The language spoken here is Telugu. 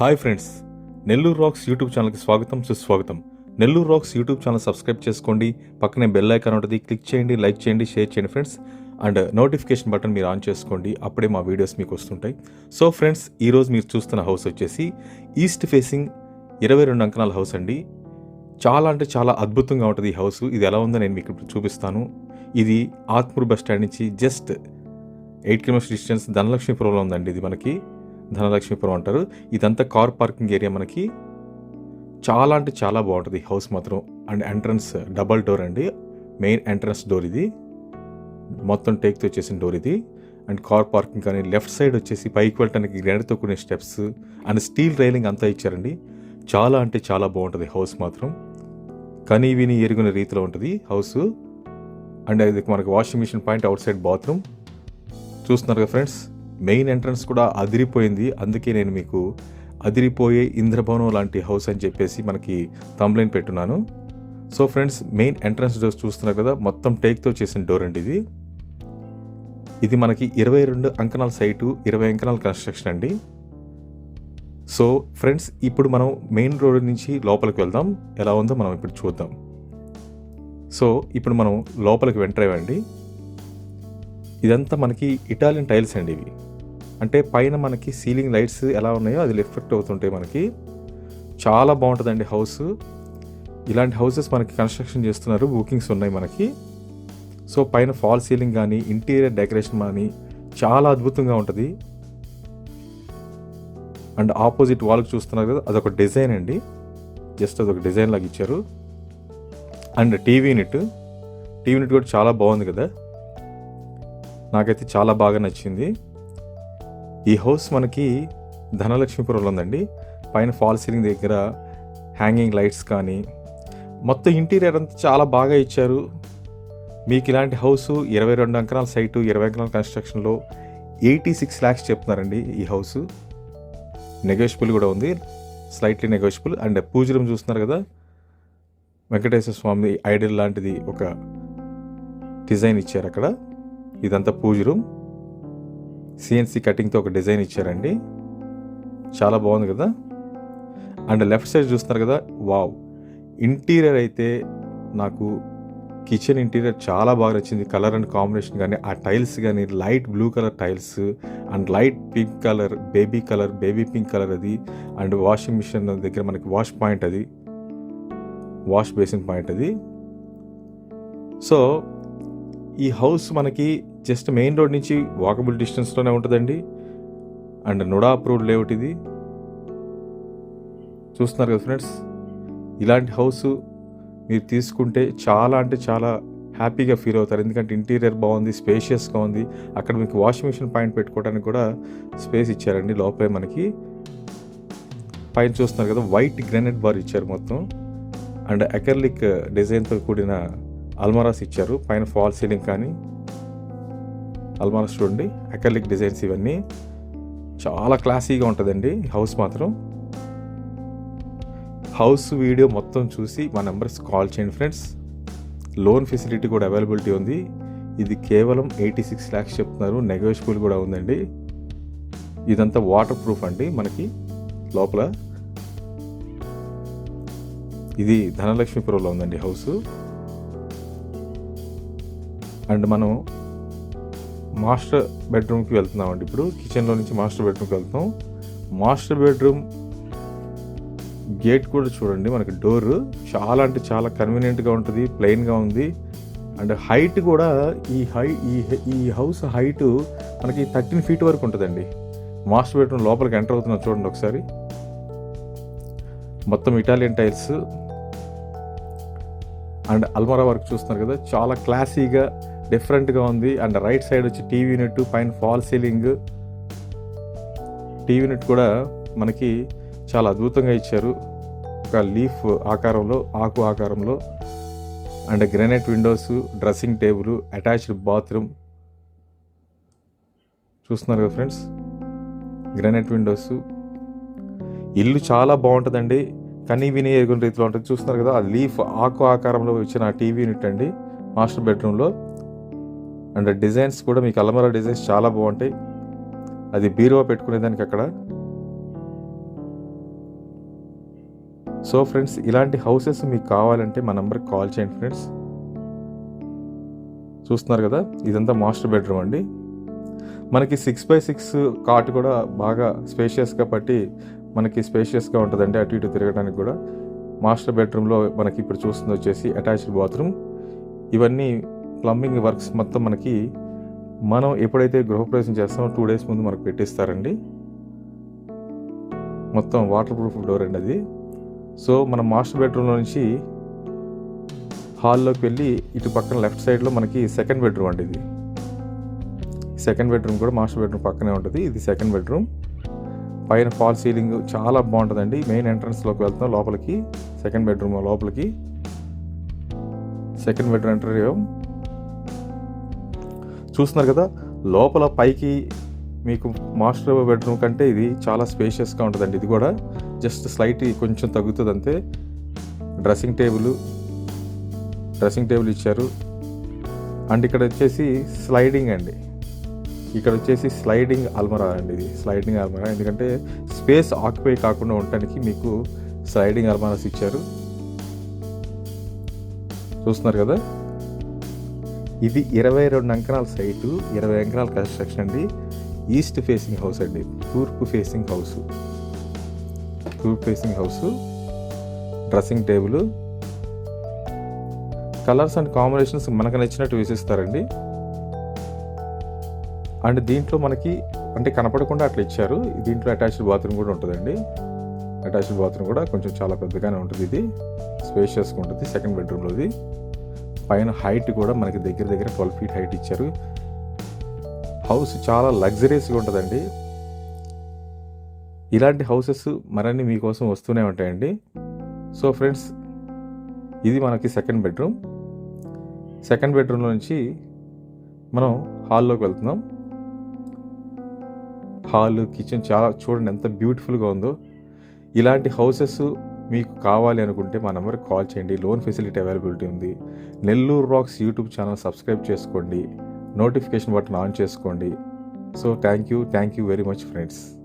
Hi friends Nellore rocks YouTube ఛానల్కి స్వాగతం సుస్వాగతం. Nellore rocks YouTube channel subscribe చేసుకోండి పక్కనే బెల్ ఐకాన్ ఉంటుంది క్లిక్ చేయండి లైక్ చేయండి షేర్ చేయండి ఫ్రెండ్స్. అండ్ నోటిఫికేషన్ బటన్ మీరు ఆన్ చేసుకోండి అప్పుడే మా వీడియోస్ మీకు వస్తుంటాయి. సో ఫ్రెండ్స్ ఈరోజు మీరు చూస్తున్న హౌస్ వచ్చేసి ఈస్ట్ ఫేసింగ్ ఇరవై రెండు అంకణాల హౌస్ అండి. చాలా అంటే చాలా అద్భుతంగా ఉంటుంది ఈ హౌస్. ఇది ఎలా ఉందో నేను మీకు ఇప్పుడు చూపిస్తాను. ఇది ఆత్మూరు బస్ స్టాండ్ నుంచి జస్ట్ ఎయిట్ కిలోమీటర్స్ డిస్టెన్స్ ధనలక్ష్మీపురంలో ఉందండి ఇది మనకి. ధనలక్ష్మీపురం అంటారు. ఇదంతా కార్ పార్కింగ్ ఏరియా మనకి. చాలా అంటే చాలా బాగుంటుంది. హౌస్ మాత్రం అండ్ ఎంట్రన్స్ డబల్ డోర్ అండి. మెయిన్ ఎంట్రన్స్ డోర్ ఇది. మొత్తం టేక్తో వచ్చేసిన డోర్ ఇది. అండ్ కార్ పార్కింగ్ కానీ లెఫ్ట్ సైడ్ వచ్చేసి పైకి వెళ్ళడానికి గ్రానైట్తో కూడిన స్టెప్స్ అండ్ స్టీల్ రైలింగ్ అంతా ఇచ్చారండి. చాలా అంటే చాలా బాగుంటుంది హౌస్ మాత్రం. కనీ విని ఎరుగున రీతిలో ఉంటుంది హౌస్. అండ్ అది మనకి washing machine point outside bathroom. చూస్తున్నారు కదా ఫ్రెండ్స్? మెయిన్ ఎంట్రన్స్ కూడా అదిరిపోయింది. అందుకే నేను మీకు అదిరిపోయే ఇంద్రభవనం లాంటి హౌస్ అని చెప్పేసి మనకి తంబ్లైన్ పెట్టున్నాను. So friends main entrance door చూస్తున్నారు కదా మొత్తం టేక్తో చేసిన డోర్ అండి ఇది. ఇది మనకి ఇరవై రెండు అంకణాల సైటు ఇరవై అంకణాల కన్స్ట్రక్షన్ అండి. సో ఫ్రెండ్స్ ఇప్పుడు మనం మెయిన్ రోడ్ నుంచి లోపలికి వెళ్దాం. ఎలా ఉందో మనం ఇప్పుడు చూద్దాం. సో ఇప్పుడు మనం లోపలికి వెంటరేవండి ఇదంతా మనకి ఇటాలియన్ టైల్స్ అండి ఇవి. అంటే పైన మనకి సీలింగ్ లైట్స్ ఎలా ఉన్నాయో అది ఎఫెక్ట్ అవుతుంటాయి మనకి. చాలా బాగుంటుందండి హౌస్. ఇలాంటి హౌసెస్ మనకి కన్స్ట్రక్షన్ చేస్తున్నారు బుకింగ్స్ ఉన్నాయి మనకి. సో పైన ఫాల్ సీలింగ్ కానీ ఇంటీరియర్ డెకరేషన్ కానీ చాలా అద్భుతంగా ఉంటుంది. అండ్ ఆపోజిట్ వాల్కి చూస్తున్నారు కదా అదొక డిజైన్ అండి. జస్ట్ అదొక డిజైన్ లాగా ఇచ్చారు. And TV unit. TV unit కూడా చాలా బాగుంది కదా. నాకైతే చాలా బాగా నచ్చింది. ఈ హౌస్ మనకి ధనలక్ష్మీపురంలో ఉందండి. పైన ఫాల్ సీలింగ్ దగ్గర హ్యాంగింగ్ లైట్స్ కానీ మొత్తం ఇంటీరియర్ అంతా చాలా బాగా ఇచ్చారు. మీకు ఇలాంటి హౌస్ ఇరవై రెండు అంకణాల సైటు ఇరవై అంకణాల కన్స్ట్రక్షన్లో ఎయిటీ సిక్స్ ల్యాక్స్ చెప్తున్నారండి ఈ హౌస్. నెగోషియబుల్ కూడా ఉంది slightly negotiable. And pooja room చూస్తున్నారు కదా వెంకటేశ్వర స్వామి ఐడల్ లాంటిది ఒక డిజైన్ ఇచ్చారు అక్కడ. ఇదంతా పూజ రూమ్. సిఎన్సీ కటింగ్తో ఒక డిజైన్ ఇచ్చారండి. చాలా బాగుంది కదా? అండ్ లెఫ్ట్ సైడ్ చూస్తున్నారు కదా? వావ్! ఇంటీరియర్ అయితే నాకు కిచెన్ ఇంటీరియర్ చాలా బాగా నచ్చింది. కలర్ అండ్ కాంబినేషన్ కానీ ఆ టైల్స్ కానీ light blue colour tiles and light pink colour baby colour baby pink colour అది. అండ్ వాషింగ్ మిషన్ దగ్గర మనకి వాష్ పాయింట్ అది. వాష్ బేసిన్ పాయింట్ అది. సో ఈ హౌస్ మనకి జస్ట్ మెయిన్ రోడ్ నుంచి వాకబుల్ డిస్టెన్స్లోనే ఉంటుందండి. అండ్ నుడా అప్రూవ్డ్ లేఅవుట్ ఇది. చూస్తున్నారు కదా ఫ్రెండ్స్ ఇలాంటి హౌస్ మీరు తీసుకుంటే చాలా అంటే చాలా హ్యాపీగా ఫీల్ అవుతారు. ఎందుకంటే ఇంటీరియర్ బాగుంది స్పేషియస్గా ఉంది. అక్కడ మీకు వాషింగ్ మిషన్ పాయింట్ పెట్టుకోవడానికి కూడా స్పేస్ ఇచ్చారండి లోపలే మనకి. పైన చూస్తున్నారు కదా వైట్ గ్రానైట్ బార్ ఇచ్చారు మొత్తం. అండ్ అకర్లిక్ డిజైన్తో uh, కూడిన అల్మారాస్ ఇచ్చారు. పైన ఫాల్ సీలింగ్ కానీ అల్మారాస్ చూడండి అకర్లిక్ డిజైన్స్ ఇవన్నీ. చాలా క్లాసీగా ఉంటుందండి హౌస్ మాత్రం. హౌస్ వీడియో మొత్తం చూసి మా నెంబర్స్ కాల్ చేయండి ఫ్రెండ్స్. లోన్ ఫెసిలిటీ కూడా అవైలబిలిటీ ఉంది. ఇది కేవలం ఎయిటీ సిక్స్ ల్యాక్స్ చెప్తున్నారు. నెగోషియబుల్ కూడా ఉందండి. ఇదంతా వాటర్ ప్రూఫ్ అండి మనకి లోపల. ఇది ధనలక్ష్మీపురంలో ఉందండి హౌస్. అండ్ మనం మాస్టర్ బెడ్రూమ్కి వెళ్తున్నామండి ఇప్పుడు. కిచెన్లో నుంచి మాస్టర్ బెడ్రూమ్కి వెళ్తాం మాస్టర్ బెడ్రూమ్ గేట్ కూడా చూడండి మనకి డోర్. చాలా అంటే చాలా కన్వీనియంట్గా ఉంటుంది ప్లెయిన్గా ఉంది. అండ్ హైట్ కూడా ఈ హై ఈ ఈ హౌస్ హైట్ మనకి థర్టీన్ ఫీట్ వరకు ఉంటుందండి. మాస్టర్ బెడ్రూమ్ లోపలికి ఎంటర్ అవుతున్నాం చూడండి ఒకసారి. మొత్తం ఇటాలియన్ టైల్స్. అండ్ అల్మారా వర్క్ చూస్తున్నారు కదా చాలా క్లాసీగా డిఫరెంట్గా ఉంది. అండ్ రైట్ సైడ్ వచ్చి టీవీ యూనిట్ పైన ఫాల్ సీలింగ్. టీవీ యూనిట్ కూడా మనకి చాలా అద్భుతంగా ఇచ్చారు. ఒక లీఫ్ ఆకారంలో ఆకు ఆకారంలో. And granite windows dressing table attached bathroom. చూస్తున్నారు కదా ఫ్రెండ్స్? Granite Windows. ఇల్లు చాలా బాగుంటుందండి. కనీ విని ఎరుగుని రీతిలో ఉంటుంది. చూస్తున్నారు కదా ఆ లీఫ్ ఆకు ఆకారంలో వచ్చిన టీవీ యూనిట్ అండి. మాస్టర్ బెడ్రూమ్లో. అండ్ డిజైన్స్ కూడా మీకు అలమరా డిజైన్స్ చాలా బాగుంటాయి. అది బీరువా పెట్టుకునేదానికి అక్కడ. సో ఫ్రెండ్స్ ఇలాంటి హౌసెస్ మీకు కావాలంటే మా నెంబర్కి కాల్ చేయండి ఫ్రెండ్స్. చూస్తున్నారు కదా ఇదంతా మాస్టర్ బెడ్రూమ్ అండి. మనకి సిక్స్ బై సిక్స్ కాట్ కూడా బాగా స్పేషియస్గా పట్టి మనకి స్పేషియస్గా ఉంటుందండి అటు ఇటు తిరగడానికి కూడా. మాస్టర్ బెడ్రూమ్లో మనకి ఇప్పుడు చూస్తుంది వచ్చేసి అటాచ్డ్ బాత్రూమ్. ఇవన్నీ ప్లంబింగ్ వర్క్స్ మొత్తం మనకి మనం ఎప్పుడైతే గృహప్రవేశం చేస్తామో టూ డేస్ ముందు మనకు పెట్టిస్తారండి. మొత్తం వాటర్ ప్రూఫ్ డోర్ అండి అది. సో మనం మాస్టర్ బెడ్రూమ్లో నుంచి హాల్లోకి వెళ్ళి ఇటు పక్కన లెఫ్ట్ సైడ్లో మనకి సెకండ్ బెడ్రూమ్ అండి ఇది. సెకండ్ బెడ్రూమ్ కూడా మాస్టర్ బెడ్రూమ్ పక్కనే ఉంటుంది. ఇది సెకండ్ బెడ్రూమ్ పైన ఫాల్ సీలింగ్ చాలా బాగుంటుందండి. మెయిన్ ఎంట్రన్స్లోకి వెళ్తాం లోపలికి. సెకండ్ బెడ్రూమ్ లోపలికి. సెకండ్ బెడ్రూమ్ ఎంటర్ చూస్తున్నారు కదా లోపల పైకి మీకు మాస్టర్ బెడ్రూమ్ కంటే ఇది చాలా స్పేషియస్గా ఉంటుందండి. ఇది కూడా జస్ట్ స్లైట్ కొంచెం తగ్గుతుంది అంతే డ్రెస్సింగ్ టేబుల్ డ్రెస్సింగ్ టేబుల్ ఇచ్చారు. అండ్ ఇక్కడ వచ్చేసి స్లైడింగ్ అండి. ఇక్కడ వచ్చేసి స్లైడింగ్ అల్మరా అండి ఇది స్లైడింగ్ అల్మరా. ఎందుకంటే స్పేస్ ఆక్యుపై కాకుండా ఉండటానికి మీకు స్లైడింగ్ అల్మరాస్ ఇచ్చారు. చూస్తున్నారు కదా? ఇది ఇరవై రెండు అంకణాల సైటు ఇరవై అంకణాల కన్స్ట్రక్షన్ అండి. ఈస్ట్ ఫేసింగ్ హౌస్ అండి. తూర్పు ఫేసింగ్ హౌస్ తూర్పు facing house dressing table colours and combinations మనకు నచ్చినట్టు వేసిస్తారండి. అండ్ దీంట్లో మనకి అంటే కనపడకుండా అట్లా ఇచ్చారు. దీంట్లో అటాచ్డ్ బాత్రూమ్ కూడా ఉంటుందండి. అటాచ్డ్ బాత్రూమ్ కూడా కొంచెం చాలా పెద్దగానే ఉంటుంది ఇది స్పేషియస్గా ఉంటుంది సెకండ్ బెడ్రూమ్లోది పైన హైట్ కూడా మనకి దగ్గర దగ్గర ట్వెల్వ్ ఫీట్ హైట్ ఇచ్చారు. హౌస్ చాలా లగ్జరీస్గా ఉంటుందండి. ఇలాంటి హౌసెస్ మరన్ని మీకోసం వస్తూనే ఉంటాయండి. సో ఫ్రెండ్స్ ఇది మనకి సెకండ్ బెడ్రూమ్ సెకండ్ బెడ్రూమ్లో నుంచి మనం హాల్లోకి వెళ్తున్నాం. హాల్ కిచెన్ చాలా చూడండి ఎంత బ్యూటిఫుల్గా ఉందో. ఇలాంటి హౌసెస్ మీకు కావాలి అనుకుంటే మా నెంబర్కి కాల్ చేయండి. లోన్ ఫెసిలిటీ అవైలబిలిటీ ఉంది. Nellore rocks YouTube channel subscribe చేసుకోండి. నోటిఫికేషన్ బటన్ ఆన్ చేసుకోండి. So thank you. Thank you very much friends.